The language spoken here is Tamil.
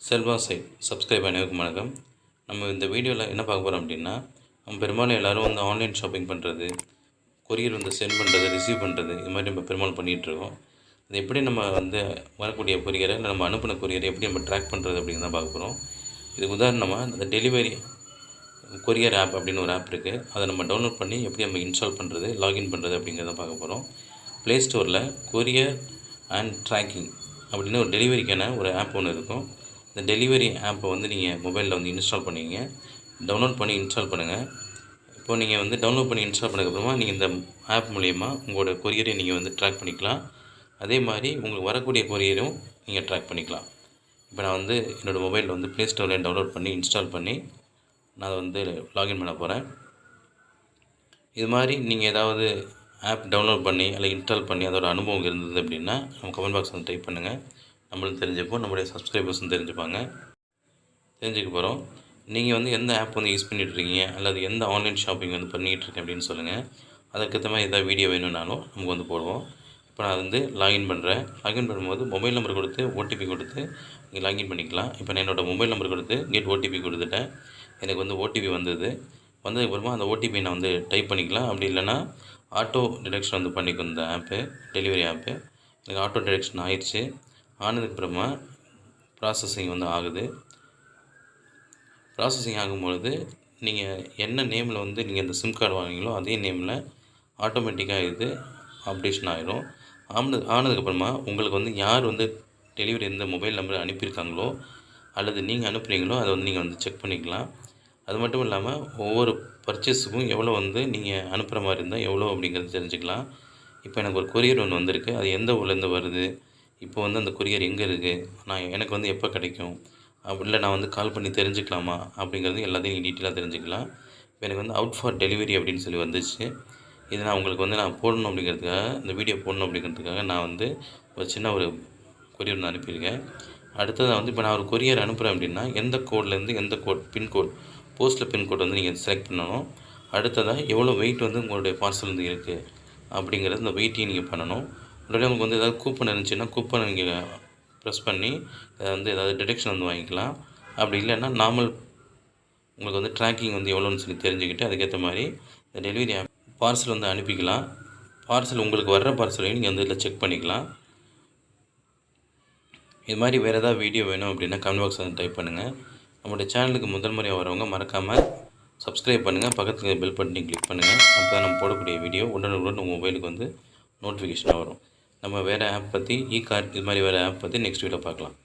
செல்வா சைட் சப்ஸ்கிரைப் அனைவருக்கும் வணக்கம். நம்ம இந்த வீடியோவில் என்ன பார்க்க போகிறோம் அப்படின்னா நம்ம பெரும்பாலும் எல்லோரும் வந்து ஆன்லைன் ஷாப்பிங் பண்ணுறது கொரியர் வந்து சென்ட் பண்ணுறது ரிசீவ் பண்ணுறது இது மாதிரி நம்ம பெரும்பாலும் பண்ணிகிட்ருக்கோம் அது எப்படி நம்ம வந்து வரக்கூடிய கொரியரை இல்லை நம்ம அனுப்பின கொரியரை எப்படி நம்ம ட்ராக் பண்ணுறது அப்படின்னு தான் பார்க்க போகிறோம் இதுக்கு உதாரணமாக இந்த டெலிவரி கொரியர் ஆப் அப்படின்னு ஒரு ஆப் இருக்குது அதை நம்ம டவுன்லோட் பண்ணி எப்படி நம்ம இன்ஸ்டால் பண்ணுறது லாகின் பண்ணுறது அப்படிங்கிறத பார்க்க போகிறோம் ப்ளே ஸ்டோரில் கொரியர் அண்ட் ட்ராக்கிங் அப்படின்னு ஒரு டெலிவரிக்கான ஒரு ஆப் ஒன்று இருக்கும். இந்த டெலிவரி ஆப்பை வந்து நீங்கள் மொபைலில் வந்து இன்ஸ்டால் பண்ணிங்க டவுன்லோட் பண்ணி இன்ஸ்டால் பண்ணுங்கள் இப்போ நீங்கள் வந்து டவுன்லோட் பண்ணி இன்ஸ்டால் பண்ணதுக்கப்புறமா நீங்கள் இந்த ஆப் மூலயமா உங்களோட கொரியரை நீங்கள் வந்து ட்ராக் பண்ணிக்கலாம். அதே மாதிரி உங்களுக்கு வரக்கூடிய கொரியரும் நீங்கள் ட்ராக் பண்ணிக்கலாம். இப்போ நான் வந்து என்னோடய மொபைலில் வந்து ப்ளே ஸ்டோரில் டவுன்லோட் பண்ணி இன்ஸ்டால் பண்ணி நான் அதை வந்து லாகின் பண்ண போகிறேன் இது மாதிரி நீங்கள் ஏதாவது ஆப் டவுன்லோட் பண்ணி அல்ல இன்ஸ்டால் பண்ணி அதோட அனுபவம் இருந்தது அப்படின்னா நம்ம கமெண்ட் பாக்ஸ் வந்து டைப் பண்ணுங்கள் நம்மளும் தெரிஞ்சுப்போம் நம்மளுடைய சப்ஸ்கிரைபர்ஸும் தெரிஞ்சுப்பாங்க. தெரிஞ்சுக்க போகிறோம் நீங்கள் வந்து எந்த ஆப் வந்து யூஸ் பண்ணிகிட்ருக்கீங்க அல்லது எந்த ஆன்லைன் ஷாப்பிங் வந்து பண்ணிகிட்ருக்கேன் அப்படின்னு சொல்லுங்கள் அதுக்கேற்ற மாதிரி எதாவது வீடியோ வேணும்னாலும் நமக்கு வந்து போடுவோம். இப்போ நான் வந்து லாகின் பண்ணுறேன் லாகின் பண்ணும்போது மொபைல் நம்பர் கொடுத்து ஓடிபி கொடுத்து நீங்கள் லாகின் பண்ணிக்கலாம். இப்போ நான் என்னோடய மொபைல் நம்பர் கொடுத்து கெட் ஓடிபி கொடுத்துட்டேன். எனக்கு வந்து ஓடிபி வந்தது. வந்ததுக்கப்புறமா அந்த ஓடிபி நான் வந்து டைப் பண்ணிக்கலாம். அப்படி இல்லைன்னா ஆட்டோ டிடெக்ஷன் வந்து பண்ணிக்கும் இந்த ஆப்பு டெலிவரி ஆப்பு எனக்கு ஆட்டோ டிடெக்ஷன் ஆயிடுச்சு. ஆனதுக்கப்புறமா ப்ராசஸிங் வந்து ஆகுது. ப்ராசஸிங் ஆகும்பொழுது நீங்கள் என்ன நேமில் வந்து நீங்கள் இந்த சிம் கார்டு வாங்குறீங்களோ அதே நேமில் ஆட்டோமேட்டிக்காக இது அப்டேஷன் ஆகிடும் ஆனது ஆனதுக்கப்புறமா உங்களுக்கு வந்து யார் வந்து டெலிவரி எந்த மொபைல் நம்பர் அனுப்பியிருக்காங்களோ அல்லது நீங்கள் அனுப்புகிறீங்களோ அதை வந்து நீங்கள் வந்து செக் பண்ணிக்கலாம். அது மட்டும் இல்லாமல் ஒவ்வொரு பர்ச்சேஸுக்கும் எவ்வளோ வந்து நீங்கள் அனுப்புகிற மாதிரி இருந்தால் எவ்வளோ அப்படிங்கிறது தெரிஞ்சுக்கலாம். இப்போ எனக்கு ஒரு கொரியர் ஒன்று வந்திருக்கு. அது எந்த ஊர்லேருந்து வருது? இப்போ வந்து அந்த கொரியர் எங்கே இருக்குது நான் எனக்கு வந்து எப்போ கிடைக்கும்? அப்படி இல்லை நான் வந்து கால் பண்ணி தெரிஞ்சுக்கலாமா? அப்படிங்கிறது எல்லாத்தையும் நீங்கள் டீட்டெயிலாக தெரிஞ்சுக்கலாம். இப்போ எனக்கு வந்து அவுட் ஃபார் டெலிவரி அப்படின்னு சொல்லி வந்துச்சு. இது நான் உங்களுக்கு வந்து நான் போடணும் அப்படிங்கிறதுக்காக இந்த வீடியோ போடணும் அப்படிங்கிறதுக்காக நான் வந்து ஒரு சின்ன ஒரு கொரியர் நான் அனுப்பியிருக்கேன். அடுத்ததாக வந்து இப்போ நான் ஒரு கொரியர் அனுப்புகிறேன் அப்படின்னா எந்த கோட்லேருந்து எந்த கோட் பின்கோட் போஸ்ட்டில் பின்கோட் வந்து நீங்கள் செலக்ட் பண்ணணும். அடுத்ததாக எவ்வளோ வெயிட் வந்து உங்களுடைய பார்சல் வந்து இருக்குது அப்படிங்கிறது இந்த வெயிட்டையும் நீங்கள் பண்ணணும். உடனே உங்களுக்கு வந்து ஏதாவது கூப்பன் இருந்துச்சுன்னா கூப்பனை நீங்கள் ப்ரெஸ் பண்ணி அதை வந்து ஏதாவது டிடெக்ஷன் வந்து வாங்கிக்கலாம். அப்படி இல்லைன்னா நார்மல் உங்களுக்கு வந்து ட்ராக்கிங் வந்து எவ்வளோன்னு சொல்லி தெரிஞ்சுக்கிட்டு அதுக்கேற்ற மாதிரி இந்த டெலிவரி ஆப் பார்சல் வந்து அனுப்பிக்கலாம். பார்சல் உங்களுக்கு வர்ற பார்சலையும் நீங்கள் வந்து இதில் செக் பண்ணிக்கலாம். இது மாதிரி வேறு ஏதாவது வீடியோ வேணும் அப்படின்னா கமெண்ட் பாக்ஸ் வந்து டைப் பண்ணுங்கள் நம்மளுடைய சேனலுக்கு முதல் முறையாக வரவங்க மறக்காமல் சப்ஸ்கிரைப் பண்ணுங்கள் பக்கத்தில் பெல் பட்டனையும் கிளிக் பண்ணுங்கள் அப்போ தான் நம்ம போடக்கூடிய வீடியோ உடனுக்குடன் உங்கள் மொபைலுக்கு வந்து நோட்டிஃபிகேஷனாக வரும். நம்ம வேறு ஆப் பற்றி இ கார்ட் இது மாதிரி வேறு ஆப் பற்றி நெக்ஸ்ட் வீடியோ பார்க்கலாம்.